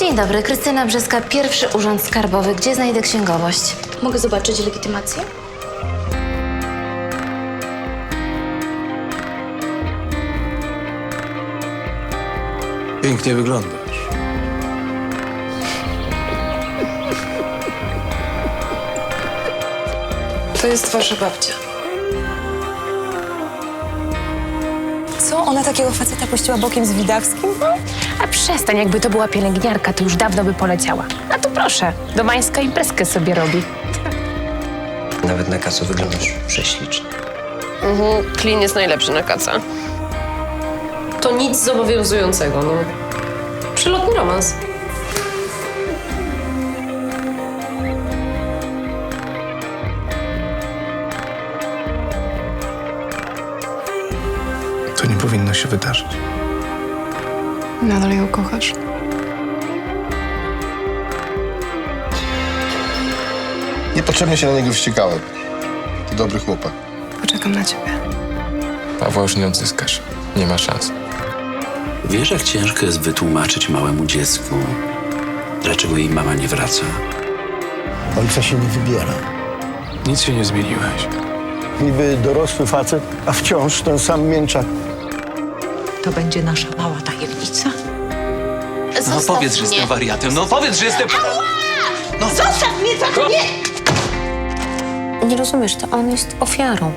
Dzień dobry, Krystyna Brzeska, pierwszy urząd skarbowy. Gdzie znajdę księgowość? Mogę zobaczyć legitymację? Pięknie wyglądasz. To jest wasza babcia. Co, ona takiego faceta puściła bokiem z Widawskim? A przestań, jakby to była pielęgniarka, to już dawno by poleciała. A tu proszę, domańska imprezkę sobie robi. Nawet na kacu wyglądasz prześlicznie. Klin jest najlepszy na kaca. To nic zobowiązującego, no. Przylotny romans. Powinno się wydarzyć. Nadal ją kochasz? Niepotrzebnie się na niego wściekałem. To dobry chłopak. Poczekam na ciebie. Pawła już nie odzyskasz. Nie ma szans. Wiesz, jak ciężko jest wytłumaczyć małemu dziecku, dlaczego jej mama nie wraca? Ojca się nie wybiera. Nic się nie zmieniłeś. Niby dorosły facet, a wciąż ten sam mięczak. To będzie nasza mała tajemnica. No powiedz, że jestem wariatem. No powiedz, że jestem... Nie rozumiesz, to on jest ofiarą.